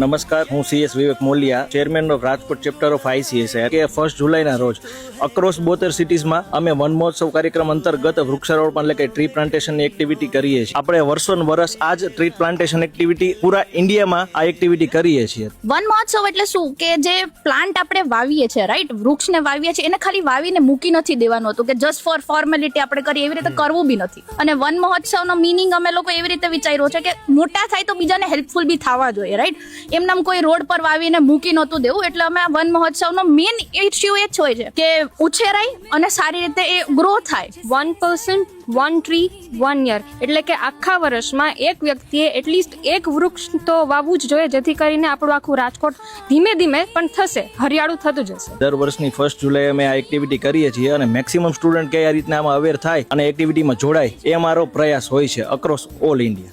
નમસ્કાર હું CS Vivek Moliya chairman of Rajkot chapter of ICSR કે ફર્સ્ટ જુલાઈના રોજ અક્રોસ બોતેર સિટીઝમાં અમે વન મહોત્સવ કાર્યક્રમ અંતર્ગત વૃક્ષારોપણ એટલે કે ટ્રી પ્લાન્ટેશનની એક્ટિવિટી કરીએ છીએ. આપણે વર્ષો વર્ષ આ જ ટ્રી પ્લાન્ટેશન એક્ટિવિટી પૂરા ઇન્ડિયામાં આ એક્ટિવિટી કરીએ છીએ. વન મહોત્સવ એટલે શું? કે જે પ્લાન્ટ આપણે વાવીએ છીએ રાઈટ વૃક્ષને વાવીએ છીએ એને ખાલી વાવીને મૂકી નથી દેવાનું હતું કે જસ્ટ ફોર ફોર્મેલિટી આપણે કરીએ એવી રીતે કરવું બી નથી. અને વન મહોત્સવનો મિનિંગ અમે લોકો એવી રીતે વિચાર્યો છે કે મોટા થાય તો બીજાને હેલ્પફુલ બી થવા જોઈએ રાઈટ એમનામ કોઈ રોડ પર વાવીને મૂકી નહોતું દેવું. એટલે અમે આ વન મહોત્સવનો મેઇન ઇશ્યુ એ જ હોય છે કે ઉછેરાય અને સારી રીતે એ ગ્રો થાય. One person one tree one year એટલે કે આખા વર્ષમાં એક વ્યક્તિએ એટલીસ્ટ એક વૃક્ષ તો વાવવું જ જોઈએ જેથી કરીને આપણું આખું રાજકોટ ધીમે ધીમે પણ થશે હરિયાળું થતું જશે. દર વર્ષની ફર્સ્ટ જુલાઈ અમે આ એક્ટિવિટી કરીએ છીએ અને મેક્સિમમ સ્ટુડન્ટ કઈ આ રીતના આમાં અવેર થાય અને એક્ટિવિટીમાં જોડાય એ મારો પ્રયાસ હોય છે અક્રોસ ઓલ ઇન્ડિયા